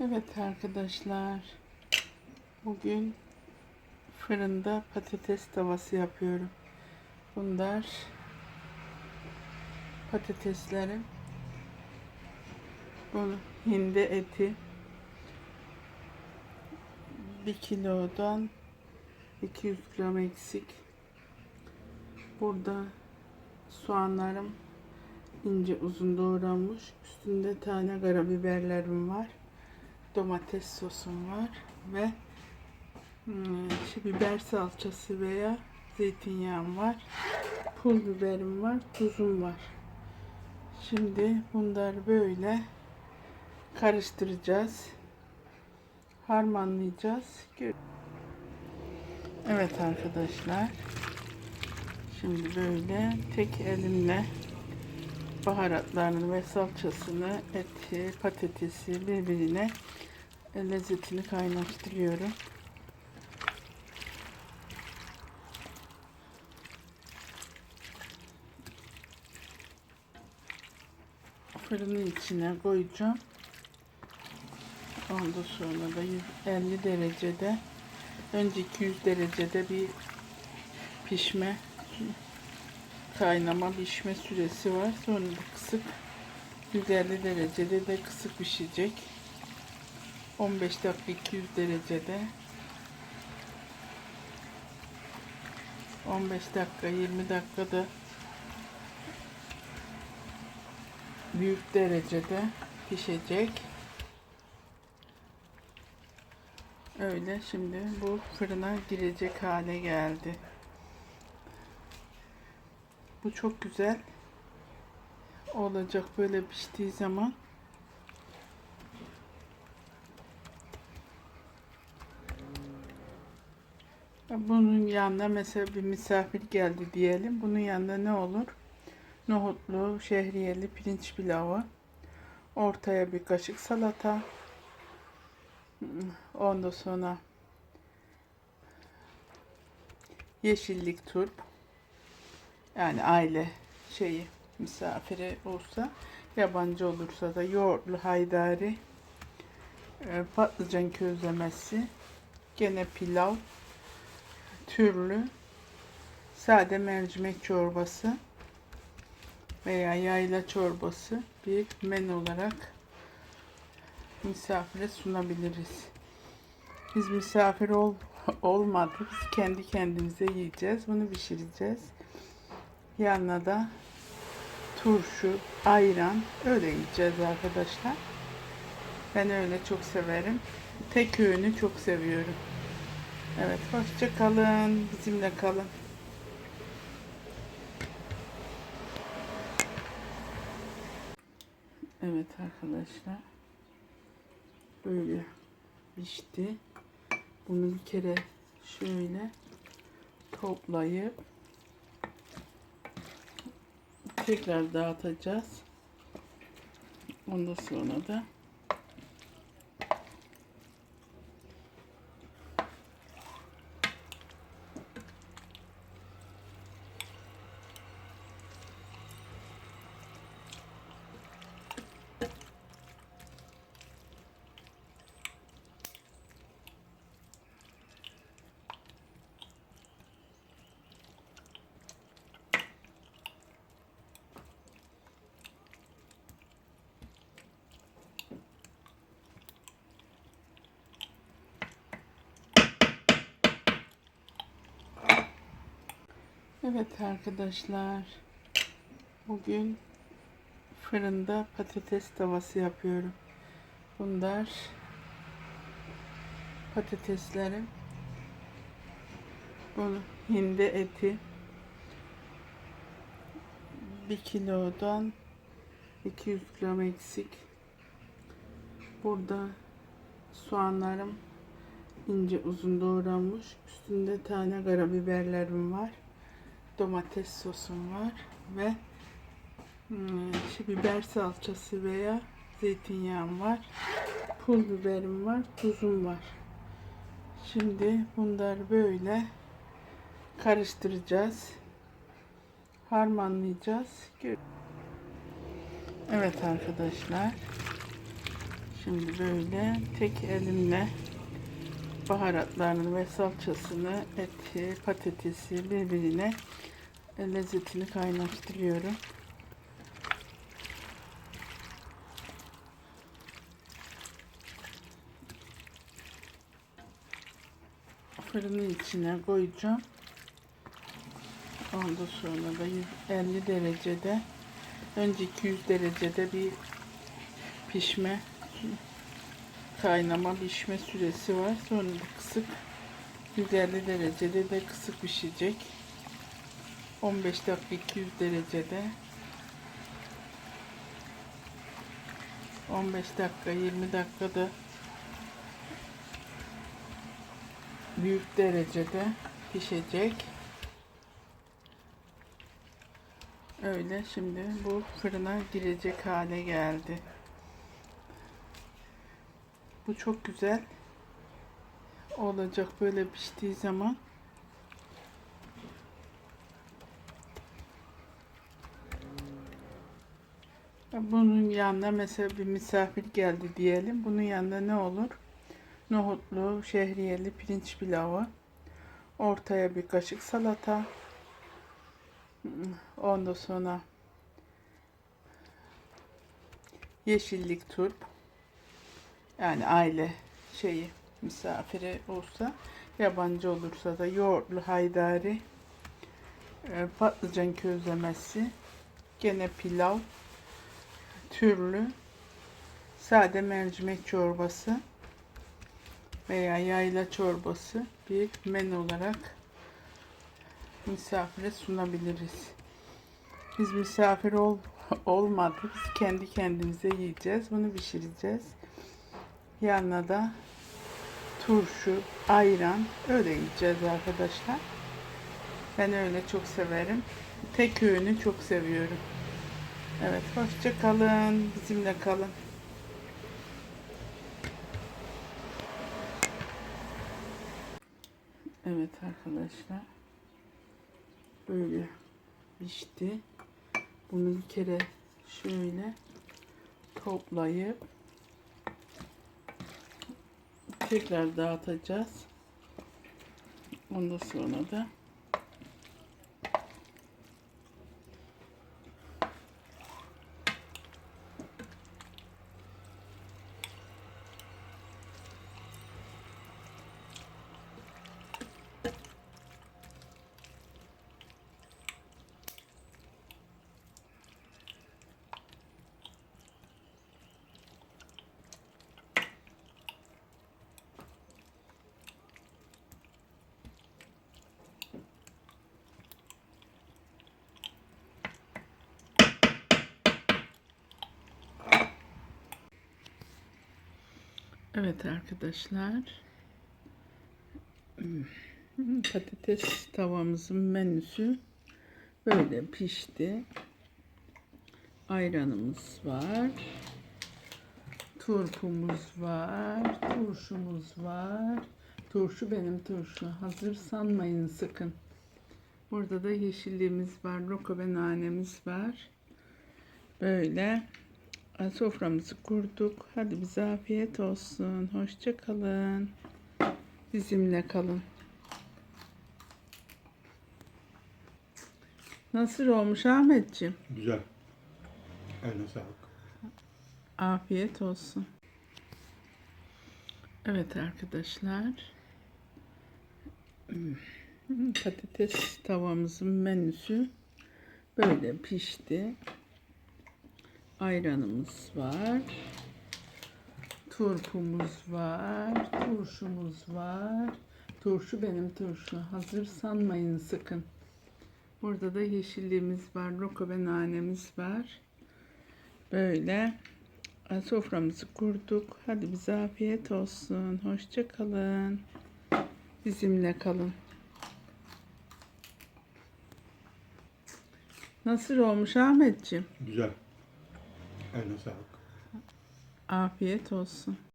Evet arkadaşlar. Bugün fırında patates tavası yapıyorum. Bunlar patateslerim. Bu hindi eti. 1 kilodan 200 gram eksik. Burada soğanlarım ince uzun doğranmış. Üstünde tane karabiberlerim var. Domates sosum var ve hmm, şey, biber salçası veya zeytinyağım var. Pul biberim var, tuzum var. Şimdi bunları böyle karıştıracağız. Harmanlayacağız. Evet arkadaşlar. Şimdi böyle tek elimle baharatlarını ve salçasını, eti, patatesi birbirine lezzetini kaynaştırıyorum. Fırının içine koyacağım. Ondan sonra da 150 derecede önce 200 derecede bir pişme kaynama pişme süresi var. Sonra da kısık 150 derecede de kısık pişecek. 15 dakika 200 derecede 15 dakika 20 dakikada büyük derecede pişecek. Öyle şimdi bu fırına girecek hale geldi. Bu çok güzel olacak böyle piştiği zaman. Bunun yanında mesela bir misafir geldi diyelim. Bunun yanında ne olur? Nohutlu, şehriyeli pirinç pilavı. Ortaya bir kaşık salata. Ondan sonra yeşillik turp. Yani aile şeyi misafiri olsa yabancı olursa da yoğurtlu haydari e, patlıcan közlemesi gene pilav türlü sade mercimek çorbası veya yayla çorbası bir menü olarak misafire sunabiliriz. Biz misafir ol, olmadık. Biz kendi kendimize yiyeceğiz. Bunu pişireceğiz. Yanına da turşu, ayran öyle yiyeceğiz arkadaşlar. Ben öyle çok severim. Tek öğünü çok seviyorum. Evet hoşça kalın. Bizimle kalın. Evet arkadaşlar. Böyle pişti. Bunu bir kere şöyle toplayıp tekrar dağıtacağız. Ondan sonra da Evet arkadaşlar. Bugün fırında patates tavası yapıyorum. Bunlar patateslerim. Bu hindi eti. 1 kilodan 200 gram eksik. Burada soğanlarım ince uzun doğranmış. Üstünde tane karabiberlerim var domates sosum var ve hmm, şey, biber salçası veya zeytinyağım var. Pul biberim var, tuzum var. Şimdi bunları böyle karıştıracağız. Harmanlayacağız. Evet arkadaşlar. Şimdi böyle tek elimle baharatlarını ve salçasını, eti, patatesi birbirine e, lezzetini kaynaştırıyorum. Fırının içine koyacağım. Ondan sonra da 150 derecede önce 200 derecede bir pişme kaynama pişme süresi var. Sonra da kısık 150 derecede de kısık pişecek. 15 dakika 200 derecede 15 dakika 20 dakikada büyük derecede pişecek. Öyle şimdi bu fırına girecek hale geldi. Bu çok güzel olacak böyle piştiği zaman. Bunun yanına mesela bir misafir geldi diyelim. Bunun yanında ne olur? Nohutlu, şehriyeli pirinç pilavı. Ortaya bir kaşık salata. Ondan sonra yeşillik turp. Yani aile şeyi misafiri olsa yabancı olursa da yoğurtlu haydari e, patlıcan közlemesi gene pilav türlü sade mercimek çorbası veya yayla çorbası bir menü olarak misafire sunabiliriz. Biz misafir ol, olmadık. Biz kendi kendimize yiyeceğiz. Bunu pişireceğiz. Yanına da turşu, ayran öyle yiyeceğiz arkadaşlar. Ben öyle çok severim. Tek öğünü çok seviyorum. Evet, hoşça kalın. Bizimle kalın. Evet arkadaşlar. Böyle pişti. Bunu bir kere şöyle toplayıp tekrar dağıtacağız. Ondan sonra da Evet arkadaşlar. Hmm, Patates tavamızın menüsü böyle pişti. Ayranımız var. Turpumuz var. Turşumuz var. Turşu benim turşu. Hazır sanmayın sakın. Burada da yeşilliğimiz var. Roka ve nanemiz var. Böyle Soframızı kurduk. Hadi bize afiyet olsun. Hoşça kalın. Bizimle kalın. Nasıl olmuş Ahmetciğim? Güzel. Eline sağlık. Afiyet olsun. Evet arkadaşlar. Hmm, Patates tavamızın menüsü böyle pişti. Ayranımız var. Turpumuz var. Turşumuz var. Turşu benim turşu. Hazır sanmayın sakın. Burada da yeşilliğimiz var. Roka ve nanemiz var. Böyle soframızı kurduk. Hadi bize afiyet olsun. Hoşça kalın. Bizimle kalın. Nasıl olmuş Ahmetciğim? Güzel. Eline sağlık. Afiyet olsun.